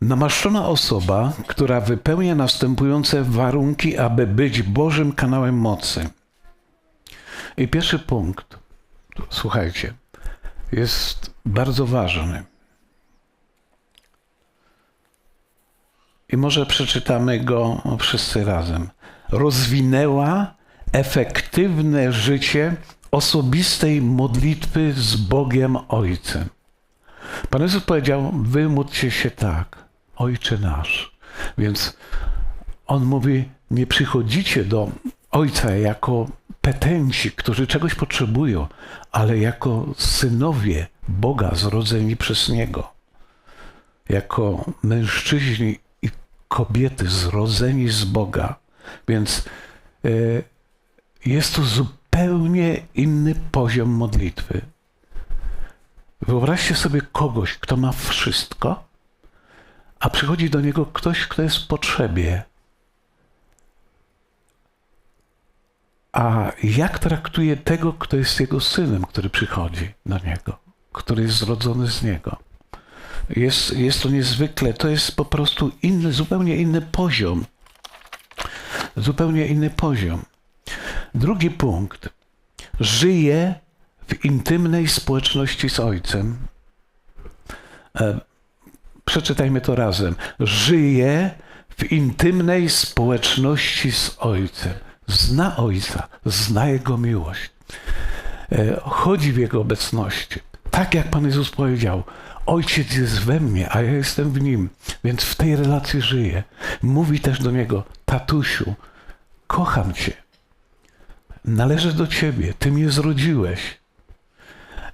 Namaszczona osoba, która wypełnia następujące warunki, aby być Bożym kanałem mocy. I pierwszy punkt, słuchajcie, jest bardzo ważny. I może przeczytamy go wszyscy razem. Rozwinęła efektywne życie osobistej modlitwy z Bogiem Ojcem. Pan Jezus powiedział: Wy módlcie się tak, Ojcze nasz. Więc on mówi: Nie przychodzicie do Ojca jako petenci, którzy czegoś potrzebują, ale jako synowie Boga zrodzeni przez Niego. Jako mężczyźni i kobiety zrodzeni z Boga. Więc y, jest to zupełnie inny poziom modlitwy. Wyobraźcie sobie kogoś, kto ma wszystko, a przychodzi do niego ktoś, kto jest w potrzebie. A jak traktuje tego, kto jest jego synem, który przychodzi do niego, który jest zrodzony z niego? Jest, jest to niezwykle, to jest po prostu inny, zupełnie inny poziom. Zupełnie inny poziom. Drugi punkt. Żyje w intymnej społeczności z Ojcem. Przeczytajmy to razem. Żyje w intymnej społeczności z Ojcem. Zna Ojca, zna Jego miłość. E, chodzi w Jego obecności. Tak jak Pan Jezus powiedział, Ojciec jest we mnie, a ja jestem w Nim, więc w tej relacji żyje. Mówi też do Niego, tatusiu, kocham Cię. Należę do Ciebie, Ty mnie zrodziłeś.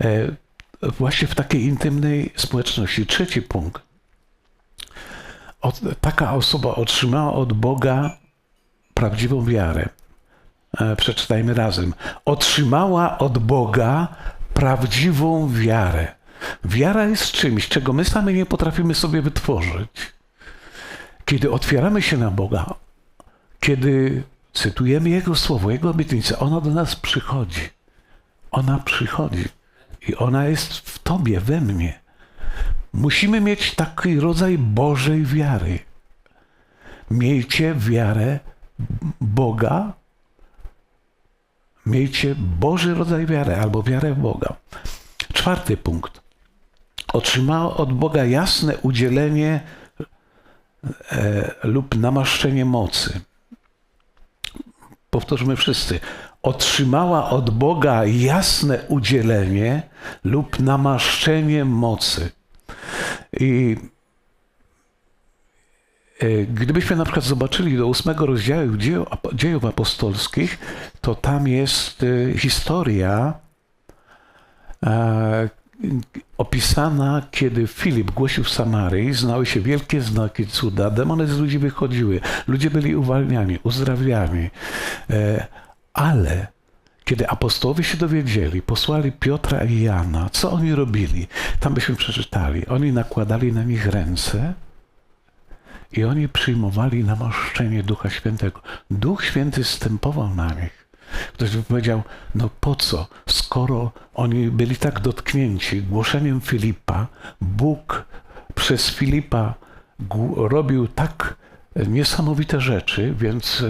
E, właśnie w takiej intymnej społeczności. Trzeci punkt. Od, taka osoba otrzymała od Boga prawdziwą wiarę. E, przeczytajmy razem. Otrzymała od Boga prawdziwą wiarę. Wiara jest czymś, czego my sami nie potrafimy sobie wytworzyć. Kiedy otwieramy się na Boga, kiedy cytujemy Jego słowo, Jego obietnicę, ona do nas przychodzi. Ona przychodzi. I ona jest w Tobie, we mnie. Musimy mieć taki rodzaj Bożej wiary. Miejcie wiarę Boga, miejcie Boży rodzaj wiary albo wiarę w Boga. Czwarty punkt. Otrzymała od Boga jasne udzielenie e, lub namaszczenie mocy. Powtórzmy wszyscy otrzymała od Boga jasne udzielenie lub namaszczenie mocy. I e, gdybyśmy na przykład zobaczyli do ósmego rozdziału dziejów apostolskich, to tam jest e, historia e, opisana, kiedy Filip głosił w Samarii, znały się wielkie znaki, cuda, demony z ludzi wychodziły, ludzie byli uwalniani, uzdrawiani. Ale kiedy apostołowie się dowiedzieli, posłali Piotra i Jana, co oni robili? Tam byśmy przeczytali. Oni nakładali na nich ręce i oni przyjmowali namaszczenie Ducha Świętego. Duch Święty stępował na nich. Ktoś by powiedział, no po co, skoro oni byli tak dotknięci głoszeniem Filipa, Bóg przez Filipa robił tak niesamowite rzeczy, więc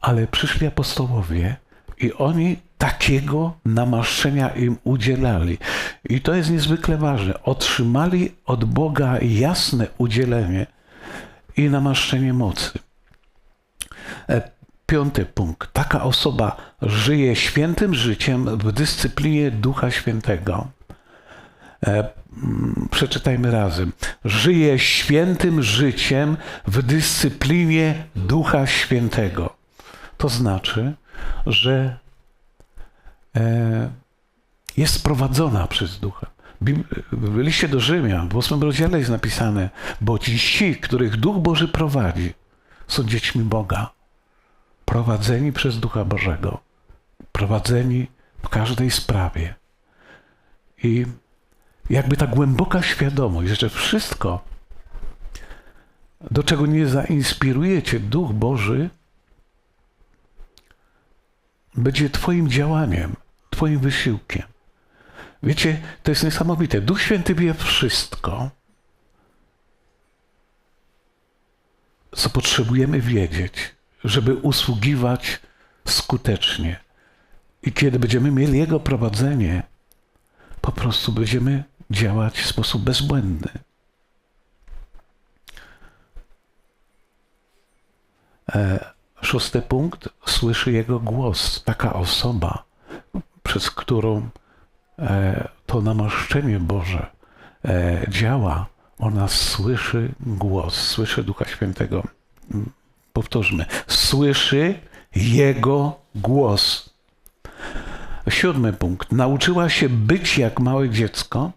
ale przyszli apostołowie i oni takiego namaszczenia im udzielali. I to jest niezwykle ważne. Otrzymali od Boga jasne udzielenie i namaszczenie mocy. E, piąty punkt. Taka osoba żyje świętym życiem w dyscyplinie Ducha Świętego. E, mm, przeczytajmy razem. Żyje świętym życiem w dyscyplinie Ducha Świętego. To znaczy, że e, jest prowadzona przez ducha. W liście do Rzymian, w 8 rozdziale jest napisane, bo ci, których Duch Boży prowadzi, są dziećmi Boga, prowadzeni przez Ducha Bożego, prowadzeni w każdej sprawie. I jakby ta głęboka świadomość, że wszystko, do czego nie zainspirujecie Duch Boży, będzie Twoim działaniem, Twoim wysiłkiem. Wiecie, to jest niesamowite. Duch Święty wie wszystko. co potrzebujemy wiedzieć, żeby usługiwać skutecznie. I kiedy będziemy mieli Jego prowadzenie, po prostu będziemy działać w sposób bezbłędny. E, Szósty punkt. Słyszy Jego głos. Taka osoba, przez którą e, to namaszczenie Boże e, działa, ona słyszy głos, słyszy Ducha Świętego. Mm, Powtórzmy. Słyszy Jego głos. Siódmy punkt. Nauczyła się być jak małe dziecko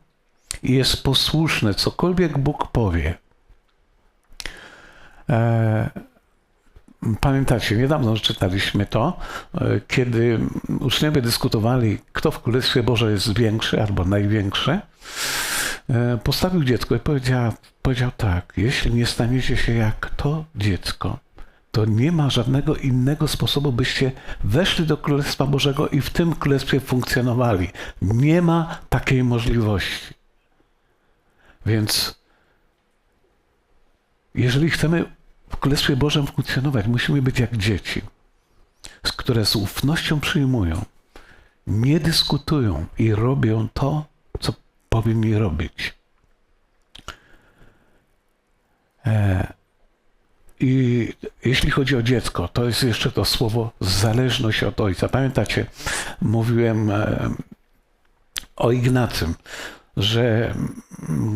i jest posłuszne, cokolwiek Bóg powie. E, Pamiętacie, niedawno czytaliśmy to, e, kiedy uczniowie dyskutowali, kto w Królestwie Boże jest większy albo największy. E, Postawił dziecko i powiedział, powiedział tak: Jeśli nie staniecie się jak to dziecko, to nie ma żadnego innego sposobu, byście weszli do Królestwa Bożego i w tym Królestwie funkcjonowali. Nie ma takiej możliwości. Więc jeżeli chcemy w Królestwie Bożym funkcjonować, musimy być jak dzieci, które z ufnością przyjmują, nie dyskutują i robią to, co powinni robić. E, I jeśli chodzi o dziecko, to jest jeszcze to słowo zależność od ojca. Pamiętacie, mówiłem e, o Ignacym, że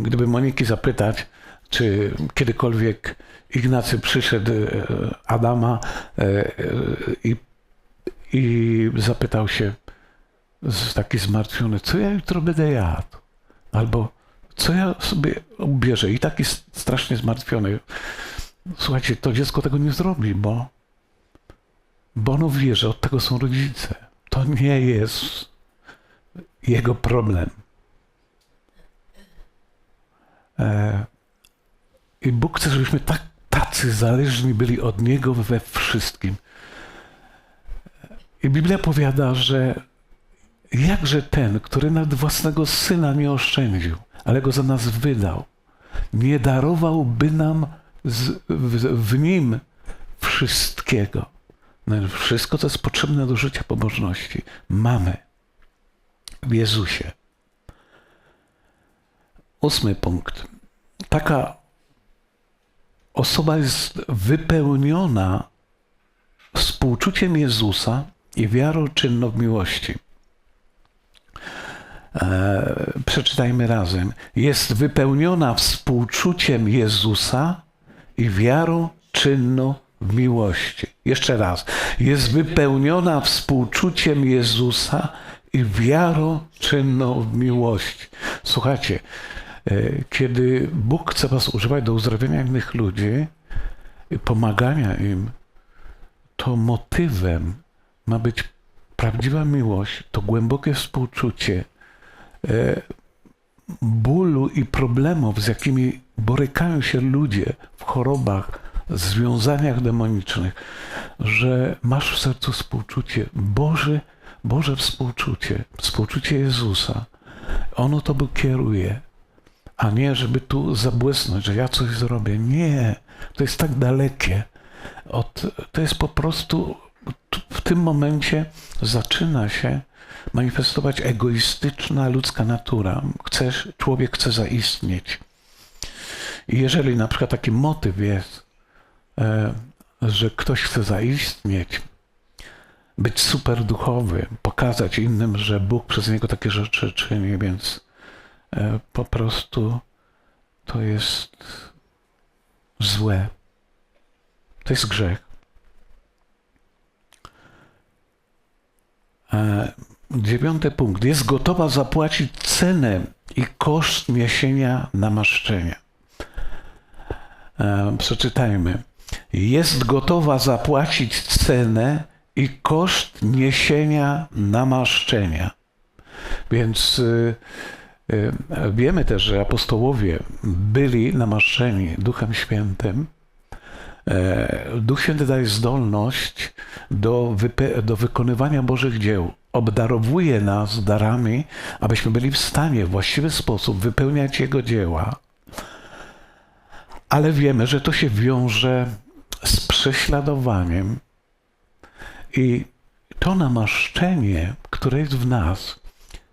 gdyby Moniki zapytać, czy kiedykolwiek Ignacy przyszedł e, Adama e, e, i, i zapytał się taki zmartwiony, co ja jutro będę jadł? Albo co ja sobie ubierze? I taki strasznie zmartwiony. Słuchajcie, to dziecko tego nie zrobi, bo, bo ono wie, że od tego są rodzice. To nie jest jego problem. I Bóg chce, żebyśmy tak, tacy zależni byli od Niego we wszystkim. I Biblia powiada, że jakże ten, który nawet własnego syna nie oszczędził, ale go za nas wydał, nie darowałby nam z, w, w nim wszystkiego. No, wszystko, co jest potrzebne do życia pobożności, mamy w Jezusie. Ósmy punkt. Taka osoba jest wypełniona współczuciem Jezusa i wiarą czynną w miłości. E, przeczytajmy razem. Jest wypełniona współczuciem Jezusa i wiarą czynną w miłości. Jeszcze raz. Jest wypełniona współczuciem Jezusa i wiarą czynną w miłości. Słuchajcie, kiedy Bóg chce was używać do uzdrawiania innych ludzi, pomagania im, to motywem ma być prawdziwa miłość, to głębokie współczucie e, bólu i problemów, z jakimi borykają się ludzie w chorobach, związaniach demonicznych, że masz w sercu współczucie, Boże, Boże współczucie, współczucie Jezusa. Ono to kieruje, a nie żeby tu zabłysnąć, że ja coś zrobię. Nie, to jest tak dalekie. Od, to jest po prostu w tym momencie zaczyna się manifestować egoistyczna ludzka natura. Chcesz, człowiek chce zaistnieć. I jeżeli na przykład taki motyw jest, e, że ktoś chce zaistnieć, być super duchowy, pokazać innym, że Bóg przez niego takie rzeczy czyni, więc po prostu to jest złe. To jest grzech. E, Dziewiąty punkt. Jest gotowa zapłacić cenę i koszt niesienia namaszczenia. E, Przeczytajmy. Jest gotowa zapłacić cenę i koszt niesienia namaszczenia. Więc y, wiemy też, że apostołowie byli namaszczeni Duchem Świętym. E, Duch Święty daje zdolność do, do wykonywania Bożych dzieł. Obdarowuje nas darami, abyśmy byli w stanie w właściwy sposób wypełniać Jego dzieła. Ale wiemy, że to się wiąże prześladowaniem i to namaszczenie, które jest w nas,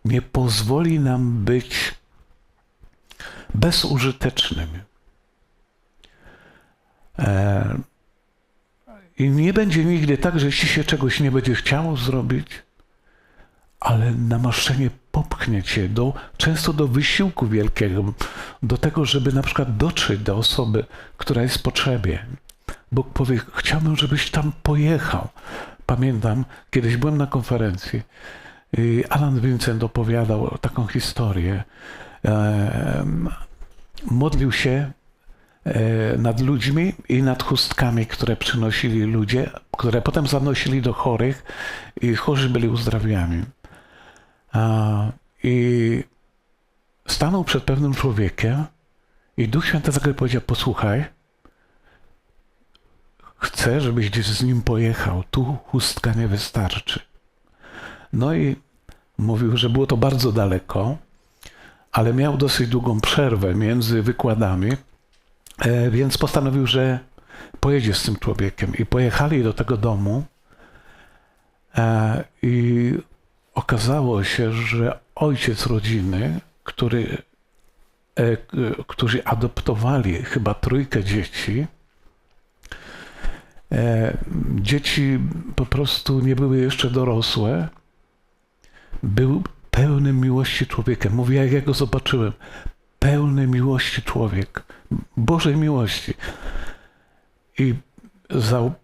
nie pozwoli nam być bezużytecznym. E, I nie będzie nigdy tak, że ci się czegoś nie będzie chciało zrobić, ale namaszczenie popchnie cię do, często do wysiłku wielkiego, do tego, żeby na przykład dotrzeć do osoby, która jest w potrzebie. Bóg powie, chciałbym, żebyś tam pojechał. Pamiętam, kiedyś byłem na konferencji Alan Vincent opowiadał taką historię. Modlił się e, nad ludźmi i nad chustkami, które przynosili ludzie, które potem zanosili do chorych i chorzy byli uzdrawiani. I stanął przed pewnym człowiekiem i Duch Święty zagrał powiedział, posłuchaj, chcę, żebyś gdzieś z nim pojechał, tu chustka nie wystarczy. No i mówił, że było to bardzo daleko, ale miał dosyć długą przerwę między wykładami, e, więc postanowił, że pojedzie z tym człowiekiem. I pojechali do tego domu e, i okazało się, że ojciec rodziny, który, e, którzy adoptowali chyba trójkę dzieci, dzieci po prostu nie były jeszcze dorosłe, był pełnym miłości człowiekiem. Mówi, jak ja go zobaczyłem, pełny miłości człowiek, Bożej miłości. I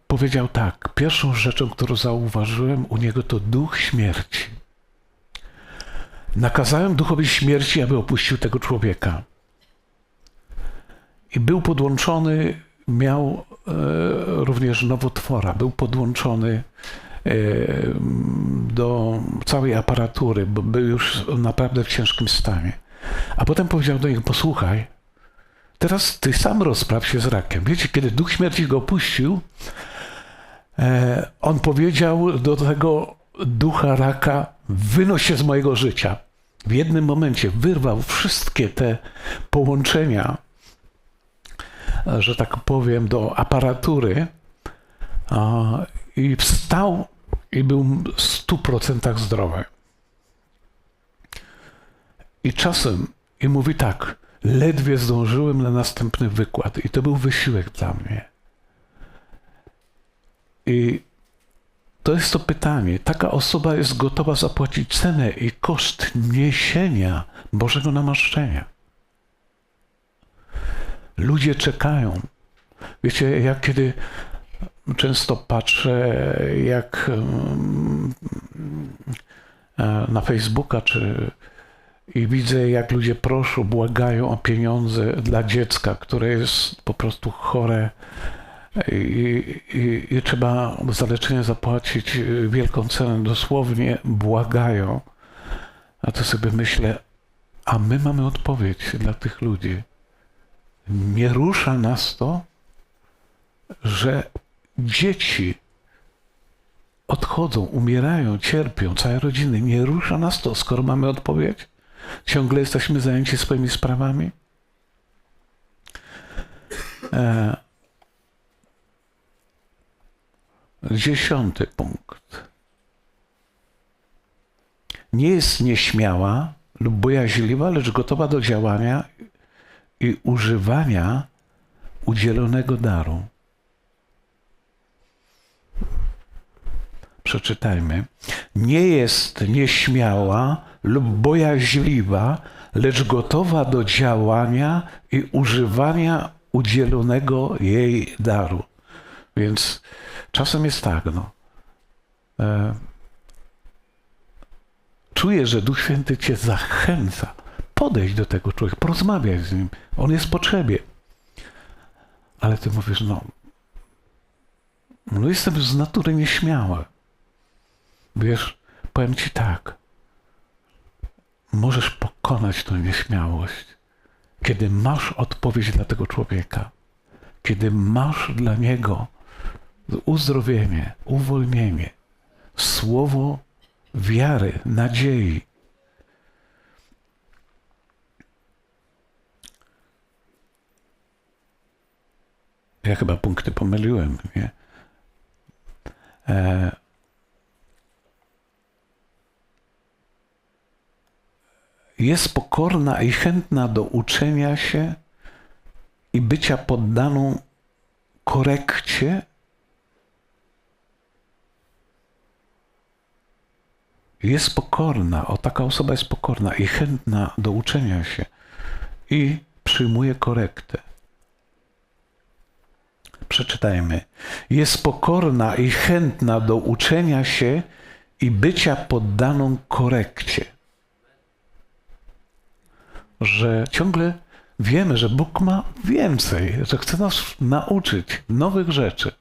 powiedział tak, pierwszą rzeczą, którą zauważyłem u niego, to duch śmierci. Nakazałem duchowi śmierci, aby opuścił tego człowieka. I był podłączony, miał e, również nowotwora, był podłączony do całej aparatury, bo był już naprawdę w ciężkim stanie. A potem powiedział do niego, posłuchaj, teraz ty sam rozpraw się z rakiem. Wiecie, kiedy Duch Śmierci go opuścił, e, on powiedział do tego ducha raka, wynoś się z mojego życia. W jednym momencie wyrwał wszystkie te połączenia, że tak powiem, do aparatury i wstał i był w stu procentach zdrowy. I czasem, i mówi tak, ledwie zdążyłem na następny wykład i to był wysiłek dla mnie. I to jest to pytanie. Taka osoba jest gotowa zapłacić cenę i koszt niesienia Bożego namaszczenia. Ludzie czekają. Wiecie, jak kiedy często patrzę, jak na Facebooka, czy i widzę, jak ludzie proszą, błagają o pieniądze dla dziecka, które jest po prostu chore i, i, i trzeba za leczenie zapłacić wielką cenę. Dosłownie błagają. A to sobie myślę, a my mamy odpowiedź dla tych ludzi. Nie rusza nas to, że dzieci odchodzą, umierają, cierpią, całe rodziny. Nie rusza nas to, skoro mamy odpowiedź. Ciągle jesteśmy zajęci swoimi sprawami. E, dziesiąty punkt. Nie jest nieśmiała lub bojaźliwa, lecz gotowa do działania i używania udzielonego daru. Przeczytajmy. Nie jest nieśmiała lub bojaźliwa, lecz gotowa do działania i używania udzielonego jej daru. Więc czasem jest tak, no. E, czuję, że Duch Święty cię zachęca. Podejdź do tego człowieka, porozmawiaj z nim. On jest w potrzebie. Ale ty mówisz, no, no jestem z natury nieśmiały. Wiesz, powiem ci tak. Możesz pokonać tę nieśmiałość, kiedy masz odpowiedź dla tego człowieka, kiedy masz dla niego uzdrowienie, uwolnienie, słowo wiary, nadziei. Ja chyba punkty pomyliłem, nie? E, jest pokorna i chętna do uczenia się i bycia poddaną korekcie. Jest pokorna, o taka osoba jest pokorna i chętna do uczenia się i przyjmuje korektę. Przeczytajmy. Jest pokorna i chętna do uczenia się i bycia poddaną korekcie. Że ciągle wiemy, że Bóg ma więcej, że chce nas nauczyć nowych rzeczy.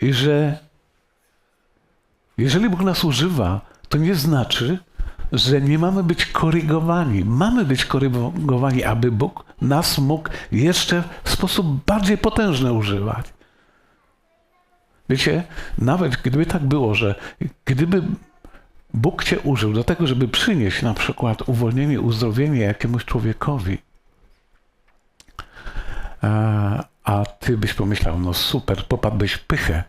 I że jeżeli Bóg nas używa, to nie znaczy, że nie mamy być korygowani. Mamy być korygowani, aby Bóg nas mógł jeszcze w sposób bardziej potężny używać. Wiecie, nawet gdyby tak było, że gdyby Bóg Cię użył do tego, żeby przynieść na przykład uwolnienie, uzdrowienie jakiemuś człowiekowi, a, a Ty byś pomyślał, no super, popadłbyś w pychę,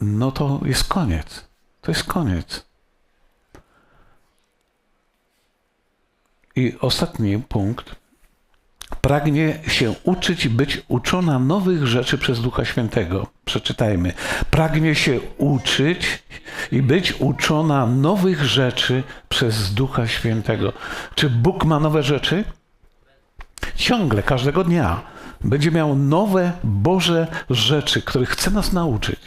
no to jest koniec. To jest koniec. I ostatni punkt. Pragnie się uczyć być uczona nowych rzeczy przez Ducha Świętego. Przeczytajmy. Pragnie się uczyć i być uczona nowych rzeczy przez Ducha Świętego. Czy Bóg ma nowe rzeczy? Ciągle, każdego dnia będzie miał nowe Boże rzeczy, których chce nas nauczyć.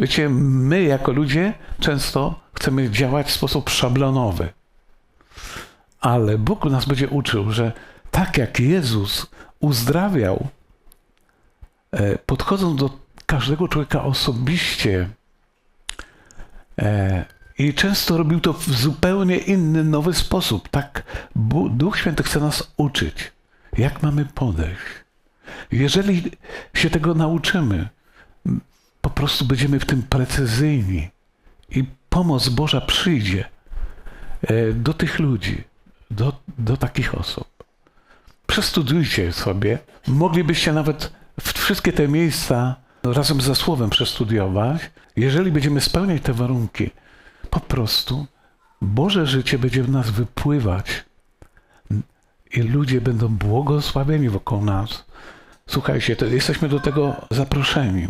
Wiecie, my jako ludzie często chcemy działać w sposób szablonowy. Ale Bóg nas będzie uczył, że tak jak Jezus uzdrawiał, e, podchodząc do każdego człowieka osobiście e, i często robił to w zupełnie inny, nowy sposób. Tak Duch Święty chce nas uczyć, jak mamy podejść. Jeżeli się tego nauczymy, po prostu będziemy w tym precyzyjni i pomoc Boża przyjdzie e, do tych ludzi, do, do takich osób. Przestudiujcie sobie. Moglibyście nawet wszystkie te miejsca razem ze Słowem przestudiować. Jeżeli będziemy spełniać te warunki, po prostu Boże życie będzie w nas wypływać i ludzie będą błogosławieni wokół nas. Słuchajcie, jesteśmy do tego zaproszeni.